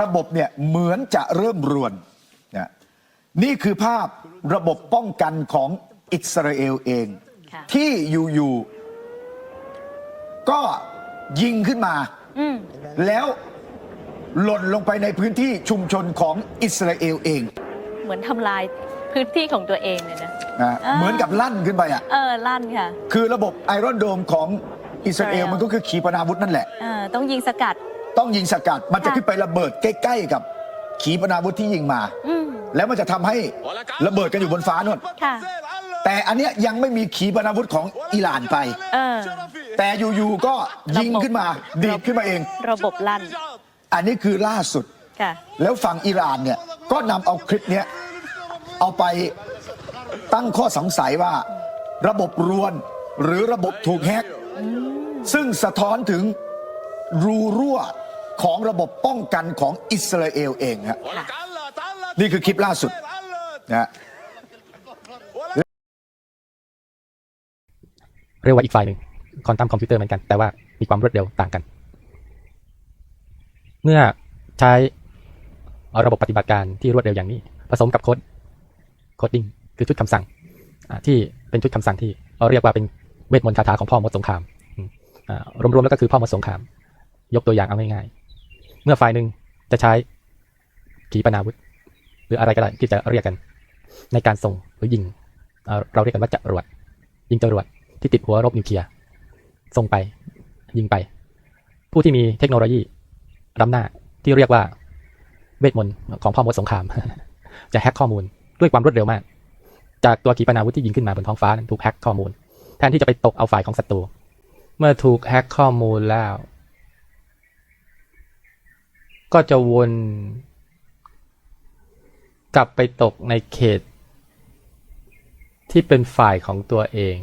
ระบบเนี่ยเหมือนจะเริ่มรวนนะนี่คือภาพระบบป้องกันของอิสราเอลเอง ค่ะ ที่อยู่ๆก็ยิงขึ้นมา อืม แล้วหล่นลงไปในพื้นที่ชุมชนของอิสราเอลเองเหมือนทำลายพื้นที่ของตัวเองเลยนะ นะอ่า เหมือนกับลั่นขึ้นไปอะ เออ ลั่นค่ะคือระบบไอรอนโดมของอิสราเอลอิสราเอลมันก็คือขีปนาวุธนั่นแหละ เออต้องยิงสกัด ต้องยิงสกัดมันจะค่ะขึ้นไประเบิดใกล้ ๆ กับขีปนาวุธที่ยิงมา อืมแล้วมันจะทำให้ระเบิดกันอยู่บนฟ้านู่น ค่ะ แต่อันเนี้ยยังไม่มีขีปนาวุธของอิหร่านไป เออ แต่อยู่ๆก็ยิงขึ้นมาดีดขึ้นมาเอง ระบบลั่น อันนี้คือล่าสุด ค่ะ แล้วฝั่งอิหร่านเนี่ยก็นำเอาคลิปเนี้ยเอาไปตั้งข้อสงสัยว่า ระบบรวนหรือระบบถูกแฮกซึ่งสะท้อนถึงรูรั่ว ของระบบป้องกันของอิสราเอลเองฮะนี่คือคลิปล่าสุดนะฮะเร็วกว่าอีกฝ่ายหนึ่งคอนตัมคอมพิวเตอร์เหมือนกัน แต่ว่ามีความรวดเร็วต่างกัน เมื่อใช้ระบบปฏิบัติการที่รวดเร็วอย่างนี้ ผสมกับโค้ดโคดดิ้งคือชุดคำสั่งอ่าที่เป็นชุดคำสั่งที่เราเรียกว่าเป็นเวทมนต์คาถาของพ่อมดสงครามอืมอ่ารวมๆแล้วก็คือพ่อมดสงคราม ยกตัวอย่างเอาง่ายๆ เมื่อฝ่ายหนึ่งจะใช้ขีปนาวุธ หรืออะไรก็ได้ที่จะเรียกกัน ในการส่งหรือยิง เราเรียกกันว่าจรวด ยิงจรวดที่ติดหัวรบนิวเคลียร์ส่งไป ยิงไป ผู้ที่มีเทคโนโลยีล้ำหน้าที่เรียกว่าเวทมนต์ของพ่อมดสงคราม จะแฮ็กข้อมูลด้วยความรวดเร็วมาก จากตัวขีปนาวุธที่ยิงขึ้นมาบนท้องฟ้าถูกแฮ็กข้อมูล แทนที่จะไปตกเอาฝ่ายของศัตรูเมื่อถูกแฮ็กข้อมูลแล้ว ก็จะวน กลับไปตกในเขต ที่เป็นฝ่ายของตัวเอง